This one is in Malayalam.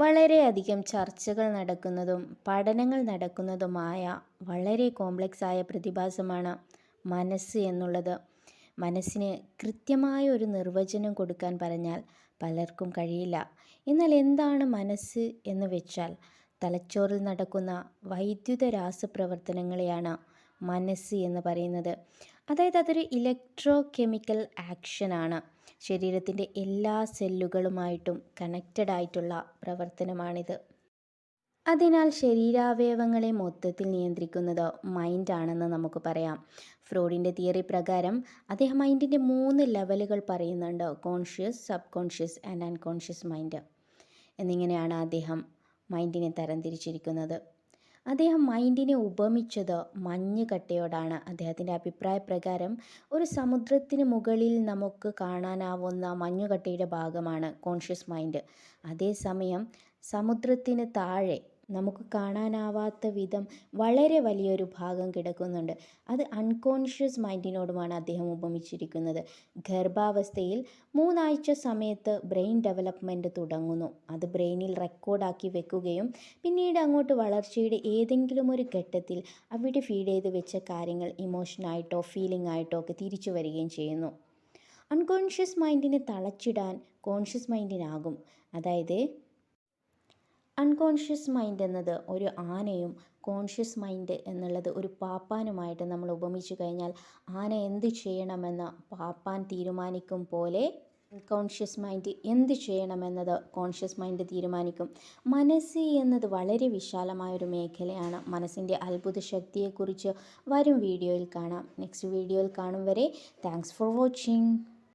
വളരെയധികം ചർച്ചകൾ നടക്കുന്നതും പഠനങ്ങൾ നടക്കുന്നതുമായ വളരെ കോംപ്ലക്സ് ആയ പ്രതിഭാസമാണ് മനസ്സ് എന്നുള്ളത്. മനസ്സിന് കൃത്യമായ ഒരു നിർവചനം കൊടുക്കാൻ പറഞ്ഞാൽ പലർക്കും കഴിയില്ല. എന്നാൽ എന്താണ് മനസ്സ് എന്ന് വെച്ചാൽ തലച്ചോറിൽ നടക്കുന്ന വൈദ്യുത രാസപ്രവർത്തനങ്ങളെയാണ് മനസ്സ് എന്ന് പറയുന്നത്. അതായത് അതൊരു ഇലക്ട്രോ കെമിക്കൽ ആക്ഷനാണ് ശരീരത്തിന്റെ എല്ലാ സെല്ലുകളുമായിട്ടും കണക്റ്റഡ് ആയിട്ടുള്ള പ്രവർത്തനമാണിത്. അതിനാൽ ശരീരാവയവങ്ങളെ മൊത്തത്തിൽ നിയന്ത്രിക്കുന്നത് മൈൻഡാണെന്ന് നമുക്ക് പറയാം. ഫ്രോഡിന്റെ തിയറി പ്രകാരം അദ്ദേഹം മൈൻഡിന്റെ മൂന്ന് ലെവലുകൾ പറയുന്നുണ്ട്. Conscious subconscious and unconscious mind എന്നിങ്ങനെയാണ് അദ്ദേഹം മൈൻഡിനെ തരംതിരിച്ചിരിക്കുന്നത്. അദ്ദേഹം മൈൻഡിനെ ഉപമിച്ചത് മഞ്ഞുകട്ടയോടാണ് അദ്ദേഹത്തിന്റെ അഭിപ്രായ പ്രകാരം ഒരു സമുദ്രത്തിന് മുകളിൽ നമുക്ക് കാണാനാവുന്ന മഞ്ഞുകട്ടയുടെ ഭാഗമാണ് കോൺഷ്യസ് മൈൻഡ് അതേസമയം സമുദ്രത്തിന് താഴെ നമുക്ക് കാണാനാവാത്ത വിധം വളരെ വലിയൊരു ഭാഗം കിടക്കുന്നുണ്ട്. അത് അൺകോൺഷ്യസ് മൈൻഡിനോടുമാണ് അദ്ദേഹം ഉപമിച്ചിരിക്കുന്നത്. ഗർഭാവസ്ഥയിൽ മൂന്നാഴ്ച സമയത്ത് ബ്രെയിൻ ഡെവലപ്മെന്റ് തുടങ്ങുന്നു. അത് ബ്രെയിനിൽ റെക്കോർഡാക്കി വെക്കുകയും പിന്നീട് അങ്ങോട്ട് വളർച്ചയുടെ ഏതെങ്കിലും ഒരു ഘട്ടത്തിൽ അവിടെ ഫീഡ് ചെയ്ത് വെച്ച കാര്യങ്ങൾ ഇമോഷനായിട്ടോ ഫീലിംഗ് ആയിട്ടോ ഒക്കെ തിരിച്ചു വരികയും ചെയ്യുന്നു. അൺകോൺഷ്യസ് മൈൻഡിനെ തളച്ചിടാൻ കോൺഷ്യസ് മൈൻഡിനാകും അതായത് അൺകോൺഷ്യസ് മൈൻഡ് എന്നത് ഒരു ആനയും കോൺഷ്യസ് മൈൻഡ് എന്നുള്ളത് ഒരു പാപ്പാനുമായിട്ട് നമ്മൾ ഉപമിച്ചു കഴിഞ്ഞാൽ ആന എന്ത് ചെയ്യണമെന്ന് പാപ്പാൻ തീരുമാനിക്കും പോലെ കോൺഷ്യസ് മൈൻഡ് എന്ത് ചെയ്യണമെന്നത് കോൺഷ്യസ് മൈൻഡ് തീരുമാനിക്കും. മനസ്സ് എന്നത് വളരെ വിശാലമായൊരു മേഖലയാണ്. മനസ്സിന്റെ അത്ഭുത ശക്തിയെക്കുറിച്ച് വരും വീഡിയോയിൽ കാണാം. നെക്സ്റ്റ് വീഡിയോയിൽ കാണും വരെ. Thanks for watching